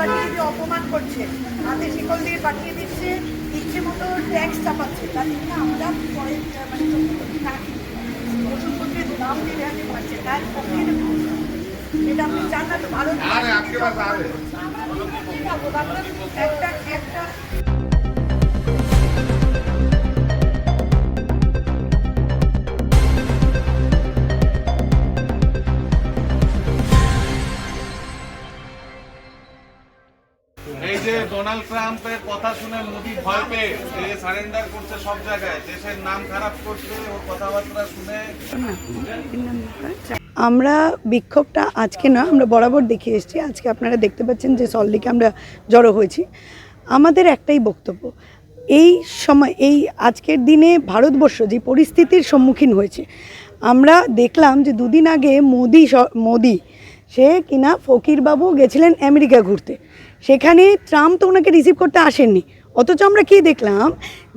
পার্টিকে অপমান করছে। হাতে শিকল দিয়ে পাঠিয়ে দিচ্ছে ইচ্ছে মতো ট্যাক্স চাপাচ্ছে। তার জন্য আমরা পরে মানে নাকি ওষুধপত্রের দাম দিয়ে হাতে পাচ্ছে তার পক্ষে এটা আপনি চান না তো ভালো একটা একটা যে ডোনাল্ড ট্রাম্পের কথা শুনে মোদি ভয় পেয়ে সে সারেন্ডার করছে সব জায়গায়, দেশের নাম খারাপ করছে, ওর কথাবার্তা শুনে আমরা বিক্ষোভটা আজকে না, আমরা বরাবর দেখে এসেছি। আজকে আপনারা দেখতে পাচ্ছেন যে সল্লিকে আমরা জড়ো হয়েছি। আমাদের একটাই বক্তব্য, এই সময়, এই আজকের দিনে ভারতবর্ষ যে পরিস্থিতির সম্মুখীন হয়েছে, আমরা দেখলাম যে দুদিন আগে মোদি মোদি, সে কিনা ফকিরবাবু গেছিলেন আমেরিকা ঘুরতে। সেখানে ট্রাম্প তো ওনাকে রিসিভ করতে আসেননি। অথচ আমরা কি দেখলাম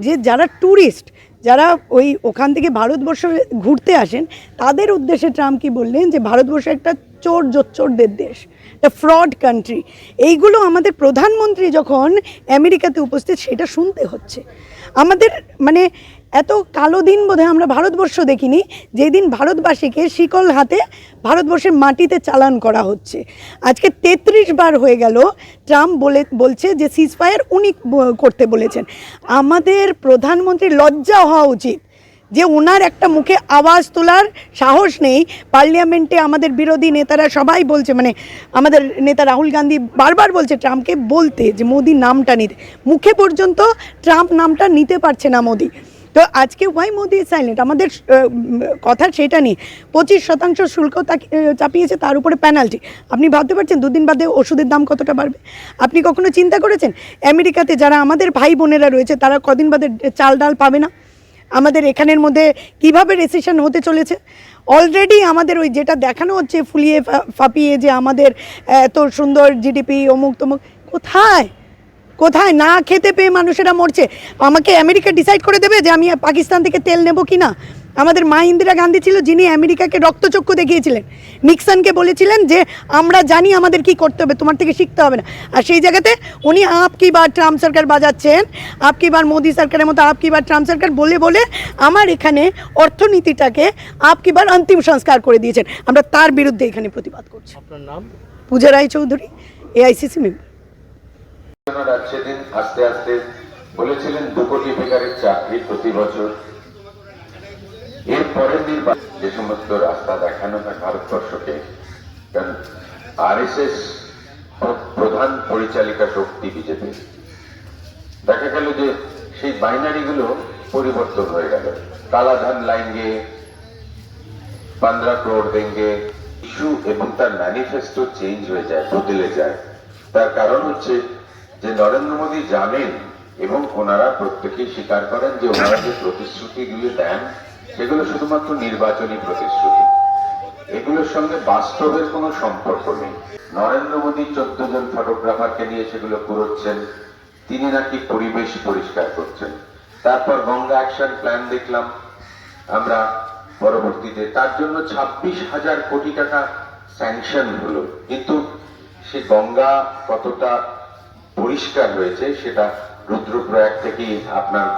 যে যারা ট্যুরিস্ট যারা ওই ওখান থেকে ভারতবর্ষ ঘুরতে আসেন, তাদের উদ্দেশ্যে ট্রাম্প কি বললেন যে ভারতবর্ষ একটা চোর জোচ্চোরদের দেশ একটা ফ্রড কান্ট্রি এইগুলো আমাদের প্রধানমন্ত্রী যখন আমেরিকাতে উপস্থিত, সেটা শুনতে হচ্ছে। আমাদের মানে এত কালো দিন বোধহয় আমরা ভারতবর্ষ দেখিনি, যেদিন ভারতবাসীকে শিকল হাতে ভারতবর্ষের মাটিতে চালান করা হচ্ছে। আজকে তেত্রিশ বার হয়ে গেল, ট্রাম্প বলে, বলছে যে সিজফায়ার উনি করতে বলেছেন। আমাদের প্রধানমন্ত্রীর লজ্জা হওয়া উচিত। যে ওনার একটা মুখে আওয়াজ তোলার সাহস নেই, পার্লিয়ামেন্টে আমাদের বিরোধী নেতারা সবাই বলছে মানে আমাদের নেতা রাহুল গান্ধী বারবার বলছে ট্রাম্পকে বলতে যে মোদি নামটা নিতে। মুখে পর্যন্ত ট্রাম্প নামটা নিতে পারছে না মোদি। তো আজকে ওয়াই মোদি সাইলেন্ট আমাদের কথা সেটা নিয়ে। পঁচিশ শতাংশ শুল্ক চাপিয়েছে, তার উপরে পেনাল্টি আপনি ভাবতে পারছেন, দুদিন বাদে ওষুধের দাম কতটা বাড়বে? আপনি কখনো চিন্তা করেছেন? আমেরিকাতে যারা আমাদের ভাই বোনেরা রয়েছে, তারা কদিন বাদে চাল ডাল পাবে না? আমাদের এখানের মধ্যে কীভাবে রেসিশন হতে চলেছে? অলরেডি আমাদের ওই যেটা দেখানো হচ্ছে ফুলিয়ে ফাপিয়ে যে আমাদের এত সুন্দর জিডিপি অমুক তমুক, কোথায়? কোথায়? না খেতে পেয়ে মানুষেরা মরছে। আমাকে আমেরিকা ডিসাইড করে দেবে যে আমি পাকিস্তান থেকে তেল নেব কি না আমাদের মা ইন্দিরা গান্ধী ছিল যিনি আমেরিকাকে রক্তচক্ষু দেখিয়েছিলেন। নিক্সনকে বলেছিলেন যে আমরা জানি আমাদের কি করতে হবে তোমার থেকে শিখতে হবে না। আর সেই জায়গাতে উনি আপ কি বার ট্রাম্প সরকার বাজাচ্ছেন? আপ কি বার মোদি সরকারের মতো আপ কি বার ট্রাম্প সরকার? বলে বলে আমার এখানে অর্থনীতিটাকে আপ কি বার অন্তিম সংস্কার করে দিয়েছেন। আমরা তার বিরুদ্ধে এখানে প্রতিবাদ করছি। আপনার নাম? পূজা রায় চৌধুরী এআইসিসি মেম্বার সেদিন আস্তে আস্তে বলেছিলেন দু কোটি বেকারের চাকরি প্রতি বছর পরের নির্বাচন, যে সমস্ত রাস্তা দেখানো হয় ভারতবর্ষকে, কারণ আরএসএস প্রধান পরিচালিকা শক্তি বিজেপি। দেখা গেল যে সেই বাইনারিগুলো পরিবর্তন হয়ে গেল। কালাধান লাইনগে পান্দ্রা ক্রোড দেঙ্গে ইস্যু এবং তার ম্যানিফেস্টো চেঞ্জ হয়ে যায়, বদলে যায়। তার কারণ হচ্ছে যে নরেন্দ্র মোদী জানেন এবং ওনারা প্রত্যেকেই স্বীকার করেন যে ওনারা যে প্রতিশ্রুতিগুলি দেন সেগুলো শুধুমাত্র নির্বাচনী প্রতিশ্রুতি। এগুলোর সঙ্গে বাস্তবের কোনো সম্পর্ক নেই। নরেন্দ্র মোদী চোদ্দ জন ফটোগ্রাফারকে নিয়ে সেগুলো পুরোচ্ছেন। তিনি নাকি পরিবেশ পরিষ্কার করছেন। তারপর গঙ্গা অ্যাকশন প্ল্যান দেখলাম আমরা পরবর্তীতে। তার জন্য ছাব্বিশ হাজার কোটি টাকা স্যাংশন হলো। কিন্তু সে গঙ্গা কতটা পরিষ্কার হয়েছে, সেটা রুদ্রপ্রয়াগ থেকেই আপনার